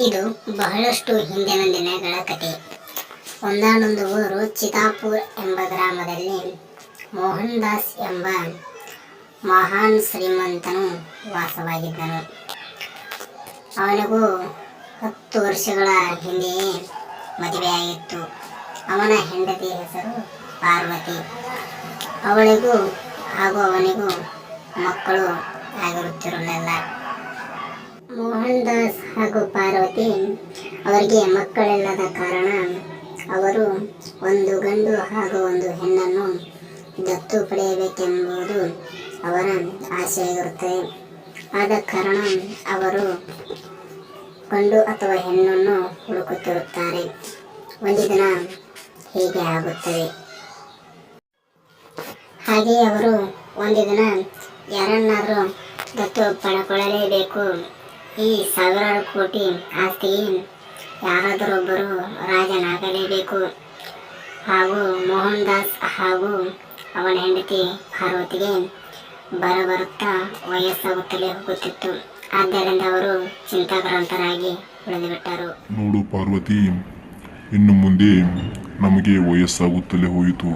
ಇದು ಬಹಳಷ್ಟು ಹಿಂದಿನ ದಿನಗಳ ಕಥೆ ಒಂದಾನೊಂದು ಊರು ಚಿತಾಪುರ್ ಎಂಬ ಗ್ರಾಮದಲ್ಲಿ ಮೋಹನ್ ದಾಸ್ ಎಂಬ ಮಹಾನ್ ಶ್ರೀಮಂತನು ವಾಸವಾಗಿದ್ದನು. ಅವನಿಗೂ ಹತ್ತು ವರ್ಷಗಳ ಹಿಂದೆಯೇ ಮದುವೆಯಾಗಿತ್ತು. ಅವನ ಹೆಂಡತಿ ಹೆಸರು ಪಾರ್ವತಿ. ಅವಳಿಗೂ ಹಾಗೂ ಅವನಿಗೂ ಮಕ್ಕಳು ಆಗಿರುತ್ತಿರಲಿಲ್ಲ. ಮೋಹನ್ ದಾಸ್ ಹಾಗೂ ಪಾರ್ವತಿ ಅವರಿಗೆ ಮಕ್ಕಳಿಲ್ಲದ ಕಾರಣ ಅವರು ಒಂದು ಗಂಡು ಹಾಗೂ ಒಂದು ಹೆಣ್ಣನ್ನು ದತ್ತು ಪಡೆಯಬೇಕೆಂಬುದು ಅವರ ಆಸೆಯಾಗಿರುತ್ತದೆ ಆದ ಕಾರಣ ಅವರು ಗಂಡು ಅಥವಾ ಹೆಣ್ಣನ್ನು ಹುಡುಕುತ್ತಿರುತ್ತಾರೆ. ಒಂದು ದಿನ ಹೀಗೆ ಆಗುತ್ತದೆ. ಹಾಗೆಯೇ ಅವರು ಒಂದು ದಿನ ಯಾರನ್ನಾದರೂ ದತ್ತು ಪಡ್ಕೊಳ್ಳಲೇಬೇಕು ಈ ಸಾವಿರಾರು ಕೋಟಿ ಆಸ್ತಿಗೆ ಯಾರಾದರೊಬ್ಬರು ರಾಜನಾಗಲೇಬೇಕು. ಹಾಗೂ ಮೋಹನ್ ದಾಸ್ ಹಾಗೂ ಅವನ ಹೆಂಡತಿ ಪಾರ್ವತಿಗೆ ಬರಬರುತ್ತಾ ವಯಸ್ಸಾಗುತ್ತಲೇ ಹೋಗುತ್ತಿತ್ತು. ಆದ್ದರಿಂದ ಅವರು ಚಿಂತಾಕ್ರಾಂತರಾಗಿ ಉಳಿದುಬಿಟ್ಟರು. ನೋಡು ಪಾರ್ವತಿ, ಇನ್ನು ಮುಂದೆ ನಮಗೆ ವಯಸ್ಸಾಗುತ್ತಲೇ ಹೋಯಿತು.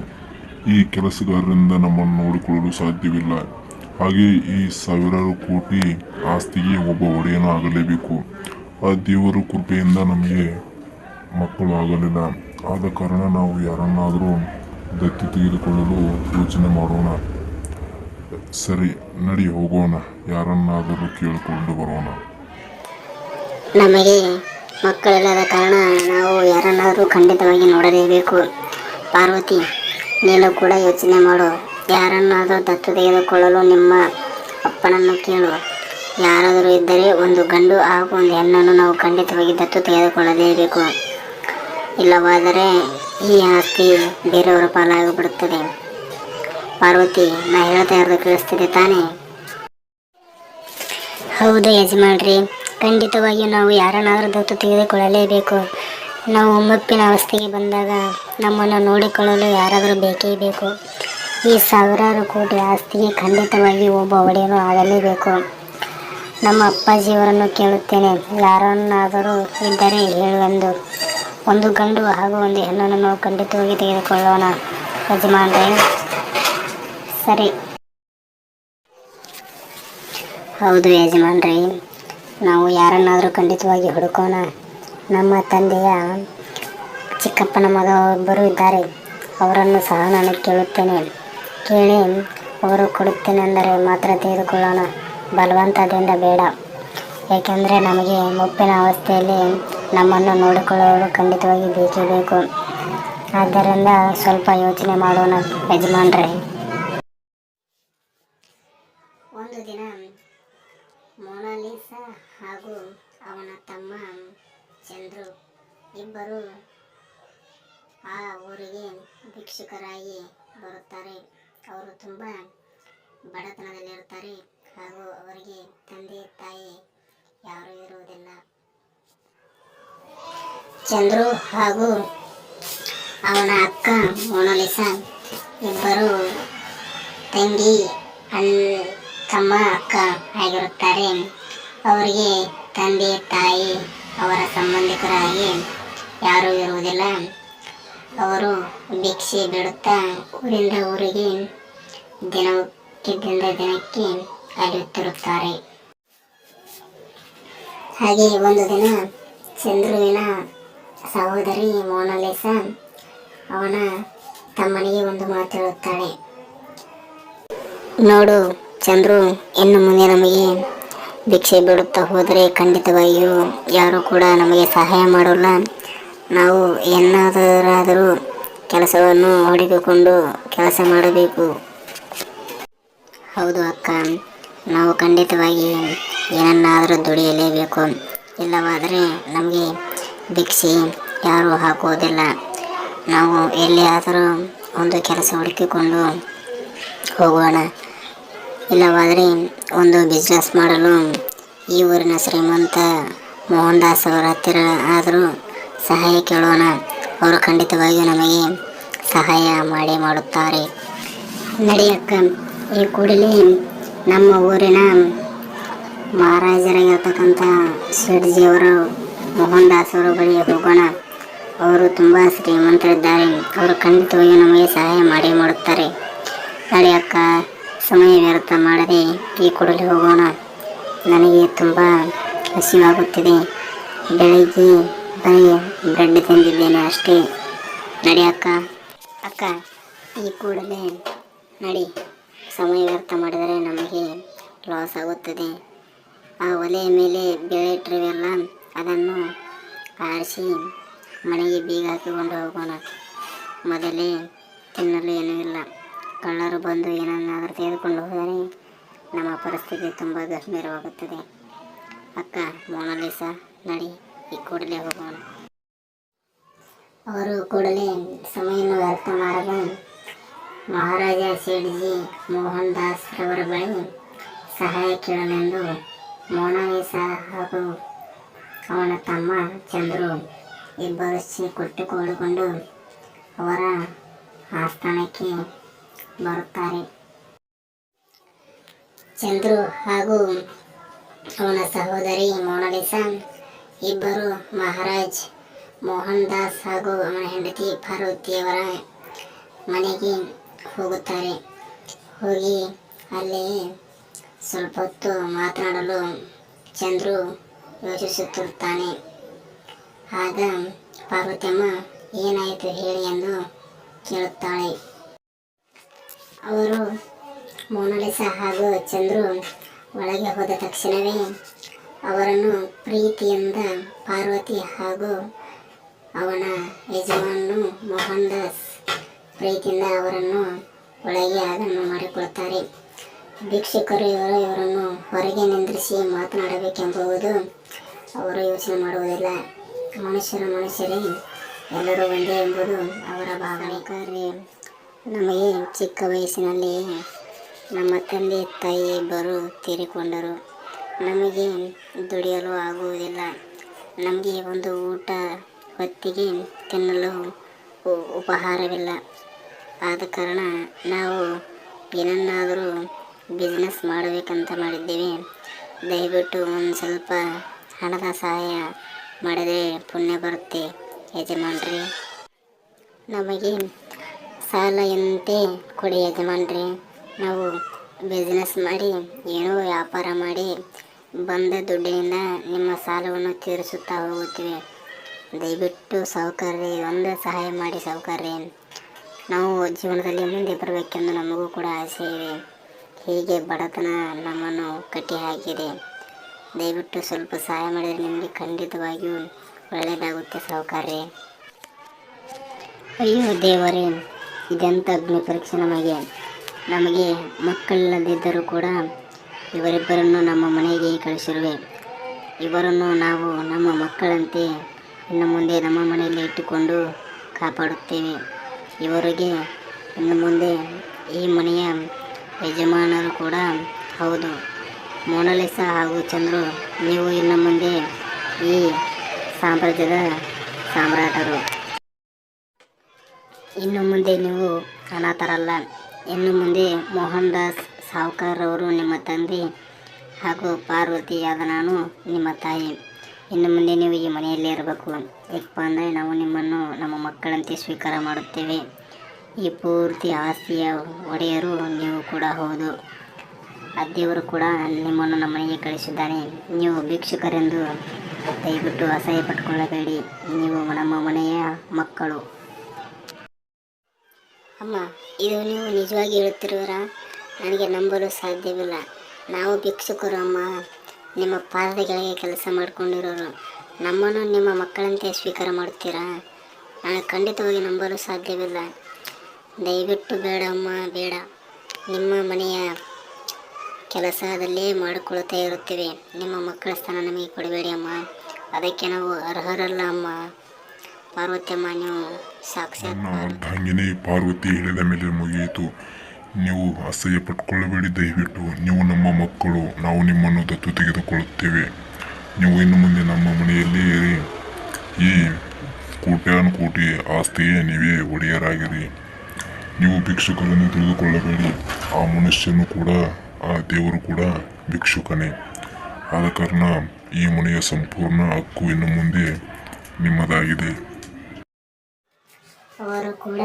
ಈ ಕೆಲಸಗಾರರಿಂದ ನಮ್ಮನ್ನು ನೋಡಿಕೊಳ್ಳಲು ಸಾಧ್ಯವಿಲ್ಲ. ಹಾಗೆ ಈ ಸಾವಿರಾರು ಕೋಟಿ ಆಸ್ತಿಗೆ ಒಬ್ಬ ಒಡೆಯನು ಆಗಲೇಬೇಕು. ಆ ದೇವರ ಕೃಪೆಯಿಂದ ನಮಗೆ ಮಕ್ಕಳು ಆಗಲಿಲ್ಲ. ಆದ ಕಾರಣ ನಾವು ಯಾರನ್ನಾದರೂ ದತ್ತು ತೆಗೆದುಕೊಳ್ಳಲು ಯೋಚನೆ ಮಾಡೋಣ. ಸರಿ, ನಡಿ ಹೋಗೋಣ. ಯಾರನ್ನಾದರೂ ಕೇಳಿಕೊಂಡು ಬರೋಣ. ನಮಗೆ ಮಕ್ಕಳಿಲ್ಲದ ಕಾರಣ ನಾವು ಯಾರನ್ನಾದರೂ ಖಂಡಿತವಾಗಿ ನೋಡಲೇಬೇಕು. ಪಾರ್ವತಿ, ನೀನು ಕೂಡ ಯೋಚನೆ ಮಾಡು. ಯಾರನ್ನಾದರೂ ದತ್ತು ತೆಗೆದುಕೊಳ್ಳಲು ನಿಮ್ಮ ಅಪ್ಪನನ್ನು ಕೇಳು. ಯಾರಾದರೂ ಇದ್ದರೆ ಒಂದು ಗಂಡು ಹಾಗೂ ಒಂದು ಹೆಣ್ಣನ್ನು ನಾವು ಖಂಡಿತವಾಗಿ ದತ್ತು ತೆಗೆದುಕೊಳ್ಳಲೇಬೇಕು ಇಲ್ಲವಾದರೆ ಈ ಆಸ್ತಿ ಬೇರೆಯವರ ಪಾಲಾಗಿಬಿಡುತ್ತದೆ. ಪಾರ್ವತಿ, ನಾ ಹೇಳ್ತಾ ಇರೋದು ಕೇಳಿಸ್ತಿದೆ ತಾನೇ? ಹೌದು ಯಜಮಾನ್ರಿ. ಖಂಡಿತವಾಗಿ ನಾವು ಯಾರನ್ನಾದರೂ ದತ್ತು ತೆಗೆದುಕೊಳ್ಳಲೇಬೇಕು. ನಾವು ಮುಪ್ಪಿನ ಅವಸ್ಥೆಗೆ ಬಂದಾಗ ನಮ್ಮನ್ನು ನೋಡಿಕೊಳ್ಳಲು ಯಾರಾದರೂ ಬೇಕೇ ಬೇಕು. ಈ ಸಾವಿರಾರು ಕೋಟಿ ಆಸ್ತಿಗೆ ಖಂಡಿತವಾಗಿ ಒಬ್ಬ ಒಡೆಯನು ಆಗಲೇಬೇಕು. ನಮ್ಮ ಅಪ್ಪಾಜಿಯವರನ್ನು ಕೇಳುತ್ತೇನೆ. ಯಾರನ್ನಾದರೂ ಇದ್ದರೆ ಹೇಳುವೆಂದು ಒಂದು ಗಂಡು ಹಾಗೂ ಒಂದು ಹೆಣ್ಣನ್ನು ನಾವು ಖಂಡಿತವಾಗಿ ತೆಗೆದುಕೊಳ್ಳೋಣ, ಯಜಮಾನ್ರೆ. ಸರಿ. ಹೌದು ಯಜಮಾನ್ರಿ, ನಾವು ಯಾರನ್ನಾದರೂ ಖಂಡಿತವಾಗಿ ಹುಡುಕೋಣ. ನಮ್ಮ ತಂದೆಯ ಚಿಕ್ಕಪ್ಪನ ಮಗ ಒಬ್ಬರು ಇದ್ದಾರೆ. ಅವರನ್ನು ಸಹ ನಾನು ಕೇಳುತ್ತೇನೆ. ಕೇಳಿ ಅವರು ಕೊಡುತ್ತೇನೆಂದರೆ ಮಾತ್ರ ತೆಗೆದುಕೊಳ್ಳೋಣ ಬಲವಂತದಿಂದ ಬೇಡ. ಏಕೆಂದರೆ ನಮಗೆ ಮುಪ್ಪಿನ ಅವಸ್ಥೆಯಲ್ಲಿ ನಮ್ಮನ್ನು ನೋಡಿಕೊಳ್ಳಲು ಖಂಡಿತವಾಗಿ ಬೇಕೇ ಬೇಕು. ಆದ್ದರಿಂದ ಸ್ವಲ್ಪ ಯೋಚನೆ ಮಾಡೋಣ, ಯಜಮಾನ್ರೆ. ಒಂದು ದಿನ ಮೊನಾಲಿಸಾ ಹಾಗೂ ಅವನ ತಮ್ಮ ಚಂದ್ರು ಇಬ್ಬರು ಆ ಊರಿಗೆ ಭಿಕ್ಷುಕರಾಗಿ ಬರುತ್ತಾರೆ. ಅವರು ತುಂಬ ಬಡತನದಲ್ಲಿರುತ್ತಾರೆ. ಹಾಗೂ ಅವರಿಗೆ ತಂದೆ, ತಾಯಿ ಯಾರೂ ಇರುವುದಿಲ್ಲ. ಚಂದ್ರು ಹಾಗೂ ಅವನ ಅಕ್ಕ ಮೊನಾಲಿಸ ಇಬ್ಬರು ತಂಗಿ ಅಣ್ಣ ತಮ್ಮ ಅಕ್ಕ ಆಗಿರುತ್ತಾರೆ. ಅವರಿಗೆ ತಂದೆ, ತಾಯಿ ಅವರ ಸಂಬಂಧಿಕರಾಗಿ ಯಾರೂ ಇರುವುದಿಲ್ಲ. ಅವರು ಭಿಕ್ಷೆ ಬಿಡುತ್ತಾ ಊರಿಂದ ಊರಿಗೆ ದಿನಕ್ಕಿದ್ದಿಂದ ದಿನಕ್ಕೆ ಅಲೆಯುತ್ತಿರುತ್ತಾರೆ ಹಾಗೆ ಒಂದು ದಿನ ಚಂದ್ರುವಿನ ಸಹೋದರಿ ಮೋನಾಲಿಸ ಅವನ ತಮ್ಮನಿಗೆ ಒಂದು ಮಾತು ಹೇಳುತ್ತಾಳೆ. ನೋಡು ಚಂದ್ರು, ಇನ್ನು ಮುಂದೆ ನಮಗೆ ಭಿಕ್ಷೆ ಬಿಡುತ್ತಾ ಹೋದರೆ ಖಂಡಿತವಾಗಿಯೂ ಯಾರೂ ಕೂಡ ನಮಗೆ ಸಹಾಯ ಮಾಡೋಲ್ಲ. ನಾವು ಏನಾದರಾದರೂ ಕೆಲಸವನ್ನು ಹುಡುಕಿಕೊಂಡು ಕೆಲಸ ಮಾಡಬೇಕು. ಹೌದು ಅಕ್ಕ. ನಾವು ಖಂಡಿತವಾಗಿ ಏನನ್ನಾದರೂ ದುಡಿಯಲೇಬೇಕು. ಇಲ್ಲವಾದರೆ ನಮಗೆ ಭಿಕ್ಷೆ ಯಾರೂ ಹಾಕುವುದಿಲ್ಲ. ನಾವು ಎಲ್ಲಿಯಾದರೂ ಒಂದು ಕೆಲಸ ಹುಡುಕಿಕೊಂಡು ಹೋಗೋಣ. ಇಲ್ಲವಾದರೆ ಒಂದು ಬಿಸ್ನೆಸ್ ಮಾಡಲು ಈ ಊರಿನ ಶ್ರೀಮಂತ ಮೋಹನ್ ದಾಸ್ ಅವರ ಹತ್ತಿರ ಆದರೂ ಸಹಾಯ ಕೇಳೋಣ. ಅವರು ಖಂಡಿತವಾಗಿಯೂ ನಮಗೆ ಸಹಾಯ ಮಾಡಿ ಮಾಡುತ್ತಾರೆ. ನಡಿಯಕ್ಕ ಈ ಕೂಡಲಿ ನಮ್ಮ ಊರಿನ ಮಹಾರಾಜರಾಗಿರ್ತಕ್ಕಂಥ ಶೆಟ್ಜಿಯವರು ಮೋಹನ್ ದಾಸ್ ಅವರ ಬಳಿ ಹೋಗೋಣ. ಅವರು ತುಂಬ ಶ್ರೀಮಂತರಿದ್ದಾರೆ. ಅವರು ಖಂಡಿತವಾಗಿ ನಮಗೆ ಸಹಾಯ ಮಾಡಿ ಮಾಡುತ್ತಾರೆ. ಸರಿ ಅಕ್ಕ, ಸಮಯ ವ್ಯರ್ಥ ಮಾಡದೆ ಈ ಕೂಡಲೇ ಹೋಗೋಣ. ನನಗೆ ತುಂಬ ಹಸಿವಾಗುತ್ತಿದೆ. ಬೆಳಗ್ಗೆ ಬರೀ ಬ್ರೆಡ್ ತಿಂದಿದ್ದೇನೆ ಅಷ್ಟೇ. ನಡಿ ಅಕ್ಕ. ಅಕ್ಕ, ಈ ಕೂಡಲೇ ನಡಿ. ಸಮಯ ವ್ಯರ್ಥ ಮಾಡಿದರೆ ನಮಗೆ ಲಾಸ್ ಆಗುತ್ತದೆ. ಆ ಒಲೆಯ ಮೇಲೆ ಬೆಳೆ ಇಟ್ಟಿರುವೆಲ್ಲ ಅದನ್ನು ಆರಿಸಿ ಮನೆಗೆ ಬೀಗ ಹಾಕಿಕೊಂಡು ಹೋಗೋಣ. ಮೊದಲೇ ತಿನ್ನಲು ಏನೂ ಇಲ್ಲ. ಕಳ್ಳರು ಬಂದು ಏನನ್ನಾದರೂ ತೆಗೆದುಕೊಂಡು ಹೋದರೆ ನಮ್ಮ ಪರಿಸ್ಥಿತಿ ತುಂಬ ಗಂಭೀರವಾಗುತ್ತದೆ. ಅಕ್ಕ, ಮೋನಾಲಿಸ, ನಡಿ, ಈ ಕೂಡಲೇ ಹೋಗೋಣ. ಅವರು ಕೂಡಲೇ ಸಮಯವನ್ನು ವ್ಯರ್ಥ ಮಾಡದೆ ಮಹಾರಾಜ ಸೇಡ್ಜಿ ಮೋಹನ್ ದಾಸ್ ರವರ ಬಳಿ ಸಹಾಯ ಕೇಳಲೆಂದು ಮೋನಾಲಿಸ ಹಾಗೂ ಅವನ ತಮ್ಮ ಚಂದ್ರು ಇಬ್ಬರು ಕೊಟ್ಟು ಕೊಟ್ಟುಕೊಳ್ಳಿಕೊಂಡು ಅವರ ಆಸ್ಥಾನಕ್ಕೆ ಬರುತ್ತಾರೆ. ಚಂದ್ರು ಹಾಗೂ ಅವನ ಸಹೋದರಿ ಮೋನಾಲಿಸ ಇಬ್ಬರು ಮಹಾರಾಜ್ ಮೋಹನ್ ದಾಸ್ ಹಾಗೂ ಅವನ ಹೆಂಡತಿ ಪಾರ್ವತಿಯವರ ಮನೆಗೆ ಹೋಗುತ್ತಾರೆ. ಹೋಗಿ ಅಲ್ಲಿ ಸ್ವಲ್ಪ ಹೊತ್ತು ಮಾತನಾಡಲು ಚಂದ್ರು ಯೋಚಿಸುತ್ತಿರುತ್ತಾನೆ. ಆಗ ಪಾರ್ವತಿಯಮ್ಮ, ಏನಾಯಿತು ಹೇಳಿ ಎಂದು ಕೇಳುತ್ತಾಳೆ. ಅವರು ಮೋನಾಲಿಸ ಹಾಗೂ ಚಂದ್ರು ಒಳಗೆ ಹೋದ ತಕ್ಷಣವೇ ಅವರನ್ನು ಪ್ರೀತಿಯಿಂದ ಪಾರ್ವತಿ ಹಾಗೂ ಅವನ ಯಜಮಾನನು ಮೋಹನ್ ದಾಸ್ ಪ್ರೀತಿಯಿಂದ ಅವರನ್ನು ಒಳಗೆ ಅದನ್ನು ಮಾಡಿಕೊಳ್ತಾರೆ ಭಿಕ್ಷುಕರು ಇವರು ಇವರನ್ನು ಹೊರಗೆ ನಿಂದ್ರಿಸಿ ಮಾತನಾಡಬೇಕೆಂಬುದು ಅವರು ಯೋಚನೆ ಮಾಡುವುದಿಲ್ಲ. ಮನುಷ್ಯರು ಮನುಷ್ಯರೇ, ಎಲ್ಲರೂ ಒಂದೇ ಎಂಬುದು ಅವರ ಭಾವನೆ. ಕಾರ್ಯ ನಮಗೆ ಚಿಕ್ಕ ವಯಸ್ಸಿನಲ್ಲಿ ನಮ್ಮ ತಂದೆ, ತಾಯಿ ಇಬ್ಬರು ತೀರಿಕೊಂಡರು. ನಮಗೆ ದುಡಿಯಲು ಆಗುವುದಿಲ್ಲ. ನಮಗೆ ಒಂದು ಊಟ, ಹೊತ್ತಿಗೆ ತಿನ್ನಲು ಉಪಹಾರವಿಲ್ಲ. ಆದ ಕಾರಣ ನಾವು ಏನನ್ನಾದರೂ ಬಿಸ್ನೆಸ್ ಮಾಡಬೇಕಂತ ಮಾಡಿದ್ದೀವಿ. ದಯವಿಟ್ಟು ಒಂದು ಸ್ವಲ್ಪ ಹಣದ ಸಹಾಯ ಮಾಡಿದರೆ ಪುಣ್ಯ ಬರುತ್ತೆ ಯಜಮಾನ್ರಿ. ನಮಗೆ ಸಾಲ ಎಂತೆ ಕೊಡಿ ಯಜಮಾನ್ರಿ. ನಾವು ಬಿಸ್ನೆಸ್ ಮಾಡಿ, ಏನೋ ವ್ಯಾಪಾರ ಮಾಡಿ, ಬಂದ ದುಡ್ಡಿನಿಂದ ನಿಮ್ಮ ಸಾಲವನ್ನು ತೀರಿಸುತ್ತಾ ಹೋಗುತ್ತೇವೆ. ದಯವಿಟ್ಟು ಸಾಹುಕಾರ್ರಿ ಒಂದು ಸಹಾಯ ಮಾಡಿ ಸಾಹುಕಾರ್ರಿ ನಾವು ಜೀವನದಲ್ಲಿ ಮುಂದೆ ಬರಬೇಕೆಂದು ನಮಗೂ ಕೂಡ ಆಸೆ ಇದೆ. ಹೀಗೆ ಬಡತನ ನಮ್ಮನ್ನು ಕಟ್ಟಿ ಹಾಕಿದೆ. ದಯವಿಟ್ಟು ಸ್ವಲ್ಪ ಸಹಾಯ ಮಾಡಿದರೆ ನಿಮಗೆ ಖಂಡಿತವಾಗಿಯೂ ಒಳ್ಳೆಯದಾಗುತ್ತೆ ಸಹಕಾರಿ ಅಯ್ಯೋ ದೇವರೇ ಇದೆಂಥ ಅಗ್ನಿ ಪರೀಕ್ಷೆ ನಮಗೆ. ನಮಗೆ ಮಕ್ಕಳಿಲ್ಲದಿದ್ದರೂ ಕೂಡ ಇವರಿಬ್ಬರನ್ನು ನಮ್ಮ ಮನೆಗೆ ಕಳಿಸಿರುವೆ. ಇವರನ್ನು ನಾವು ನಮ್ಮ ಮಕ್ಕಳಂತೆ ಇನ್ನು ಮುಂದೆ ನಮ್ಮ ಮನೆಯಲ್ಲಿ ಇಟ್ಟುಕೊಂಡು ಕಾಪಾಡುತ್ತೇವೆ. ಇವರಿಗೆ ಇನ್ನು ಮುಂದೆ ಈ ಮನೆಯ ಯಜಮಾನರು ಕೂಡ ಹೌದು. ಮೋನಾಲಿಸ ಹಾಗೂ ಚಂದ್ರು, ನೀವು ಇನ್ನು ಮುಂದೆ ಈ ಸಾಮ್ರಾಜ್ಯದ ಸಾಮ್ರಾಟರು. ಇನ್ನು ಮುಂದೆ ನೀವು ಅನಾಥರಲ್ಲ. ಇನ್ನು ಮುಂದೆ ಮೋಹನ್ ದಾಸ್ ಅವರು ನಿಮ್ಮ ತಂದೆ ಹಾಗೂ ಪಾರ್ವತಿಯಾದ ನಾನು ನಿಮ್ಮ ತಾಯಿ. ಇನ್ನು ಮುಂದೆ ನೀವು ಈ ಮನೆಯಲ್ಲೇ ಇರಬೇಕು. ಯಾಕಪ್ಪ ಅಂದರೆ ನಾವು ನಿಮ್ಮನ್ನು ನಮ್ಮ ಮಕ್ಕಳಂತೆ ಸ್ವೀಕಾರ ಮಾಡುತ್ತೇವೆ. ಈ ಪೂರ್ತಿ ಆಸ್ತಿಯ ಒಡೆಯರು ನೀವು ಕೂಡ ಹೌದು. ಆ ದೇವರು ಕೂಡ ನಿಮ್ಮನ್ನು ನಮ್ಮ ಮನೆಗೆ ಕಳಿಸಿದ್ದಾನೆ ನೀವು ಭಿಕ್ಷುಕರೆಂದು ದಯವಿಟ್ಟು ಅಸಹ್ಯ ಪಟ್ಕೊಳ್ಳಬೇಡಿ. ನೀವು ನಮ್ಮ ಮನೆಯ ಮಕ್ಕಳು. ಅಮ್ಮ, ಇದು ನೀವು ನಿಜವಾಗಿ ಹೇಳುತ್ತಿರುವರ? ನನಗೆ ನಂಬಲು ಸಾಧ್ಯವಿಲ್ಲ. ನಾವು ಭಿಕ್ಷುಕರು ಅಮ್ಮ. ನಿಮ್ಮ ಪಾದಗಳಿಗೆ ಕೆಲಸ ಮಾಡಿಕೊಂಡಿರೋರು. ನಮ್ಮನ್ನು ನಿಮ್ಮ ಮಕ್ಕಳಂತೆ ಸ್ವೀಕಾರ ಮಾಡುತ್ತೀರಾ? ನಾನು ಖಂಡಿತವಾಗಿ ನಂಬಲು ಸಾಧ್ಯವಿಲ್ಲ. ದಯವಿಟ್ಟು ಬೇಡ ಅಮ್ಮ ಬೇಡ. ನಿಮ್ಮ ಮನೆಯ ಕೆಲಸದಲ್ಲೇ ಮಾಡಿಕೊಳ್ಳುತ್ತಾ ಇರುತ್ತೇವೆ. ನಿಮ್ಮ ಮಕ್ಕಳ ಸ್ಥಾನ ನಮಗೆ ಕೊಡಬೇಡಿ ಅಮ್ಮ. ಅದಕ್ಕೆ ನಾವು ಅರ್ಹರಲ್ಲ ಅಮ್ಮ. ಪಾರ್ವತಿಯಮ್ಮ, ನೀವು ಸಾಕ್ಷಾತ್ ನನ್ನ ಅರ್ಧಾಂಗಿನಿ ಪಾರ್ವತಿ ಹೇಳಿದ ಮೇಲೆ ಮುಗಿಯಿತು. ನೀವು ಅಸಹ್ಯ ಪಟ್ಕೊಳ್ಳಬೇಡಿ ದಯವಿಟ್ಟು. ನೀವು ನಮ್ಮ ಮಕ್ಕಳು, ನಾವು ನಿಮ್ಮನ್ನು ದತ್ತು ತೆಗೆದುಕೊಳ್ಳುತ್ತೇವೆ. ನೀವು ಇನ್ನು ಮುಂದೆ ನಮ್ಮ ಮನೆಯಲ್ಲಿ ಈ ಕೋಟ್ಯಾನುಕೋಟಿ ಆಸ್ತಿಯೇ ನೀವೇ ಒಡೆಯರಾಗಿರಿ. ನೀವು ಭಿಕ್ಷುಕರನ್ನು ತಿಳಿದುಕೊಳ್ಳಬೇಡಿ. ಆ ಮನುಷ್ಯನು ಕೂಡ, ಆ ದೇವರು ಕೂಡ ಭಿಕ್ಷುಕನೇ. ಆದ ಕಾರಣ ಈ ಮನೆಯ ಸಂಪೂರ್ಣ ಹಕ್ಕು ಇನ್ನು ಮುಂದೆ ನಿಮ್ಮದಾಗಿದೆ. ಅವರು ಕೂಡ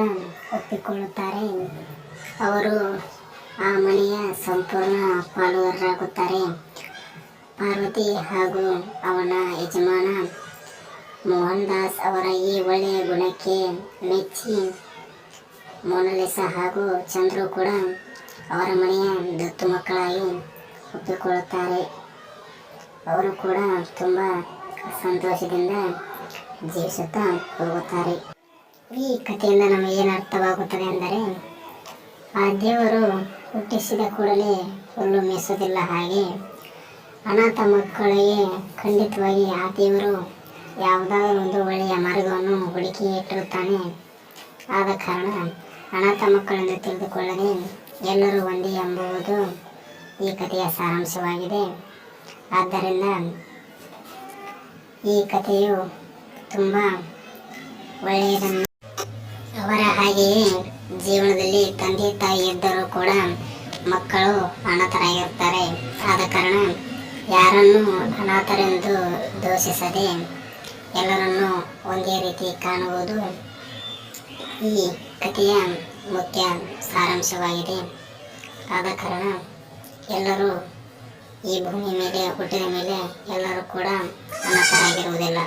ಒಪ್ಪಿಕೊಳ್ಳುತ್ತಾರೆ ಅವರು ಆ ಮನೆಯ ಸಂಪೂರ್ಣ ಪಾಲುದಾರರಾಗುತ್ತಾರೆ ಪಾರ್ವತಿ ಹಾಗೂ ಅವನ ಯಜಮಾನ ಮೋಹನ್ ದಾಸ್ ಅವರ ಈ ಒಳ್ಳೆಯ ಗುಣಕ್ಕೆ ಮೆಚ್ಚಿ ಮೋನಲಿಸಾ ಹಾಗೂ ಚಂದ್ರು ಕೂಡ ಅವರ ಮನೆಯ ದತ್ತು ಮಕ್ಕಳಾಗಿ ಒಪ್ಪಿಕೊಳ್ಳುತ್ತಾರೆ. ಅವರು ಕೂಡ ತುಂಬ ಸಂತೋಷದಿಂದ ಜೀವಿಸುತ್ತಾ ಹೋಗುತ್ತಾರೆ. ಈ ಕಥೆಯಿಂದ ನಮಗೆ ಏನು ಅರ್ಥವಾಗುತ್ತದೆ ಅಂದರೆ, ಆ ದೇವರು ಹುಟ್ಟಿಸಿದ ಕೂಡಲೇ ಹುಲ್ಲು ಮೇಯಿಸೋದಿಲ್ಲ ಹಾಗೆ ಅನಾಥ ಮಕ್ಕಳಿಗೆ ಖಂಡಿತವಾಗಿ ಆ ದೇವರು ಯಾವುದಾದ್ರೂ ಒಂದು ಒಳ್ಳೆಯ ಮಾರ್ಗವನ್ನು ಹುಡುಕಿ ಇಟ್ಟಿರುತ್ತಾನೆ. ಆದ ಕಾರಣ ಅನಾಥ ಮಕ್ಕಳೆಂದು ತಿಳಿದುಕೊಳ್ಳದೆ ಎಲ್ಲರೂ ಒಂದೇ ಎಂಬುವುದು ಈ ಕಥೆಯ ಸಾರಾಂಶವಾಗಿದೆ. ಆದ್ದರಿಂದ ಈ ಕಥೆಯು ತುಂಬ ಒಳ್ಳೆಯದನ್ನು ಅವರ ಹಾಗೆಯೇ ಜೀವನದಲ್ಲಿ ತಂದೆ ತಾಯಿ ಇದ್ದರೂ ಕೂಡ ಮಕ್ಕಳು ಅನಾಥರಾಗಿರ್ತಾರೆ ಆದ ಕಾರಣ ಯಾರನ್ನು ಅನಾಥರೆಂದು ದೋಷಿಸದೆ ಎಲ್ಲರನ್ನೂ ಒಂದೇ ರೀತಿ ಕಾಣುವುದು ಈ ಕಥೆಯ ಮುಖ್ಯ ಸಾರಾಂಶವಾಗಿದೆ. ಆದ ಕಾರಣ ಎಲ್ಲರೂ ಈ ಭೂಮಿ ಮೇಲೆ, ಹುಟ್ಟಿದ ಮೇಲೆ ಎಲ್ಲರೂ ಕೂಡ ಅನಾಥರಾಗಿರುವುದಿಲ್ಲ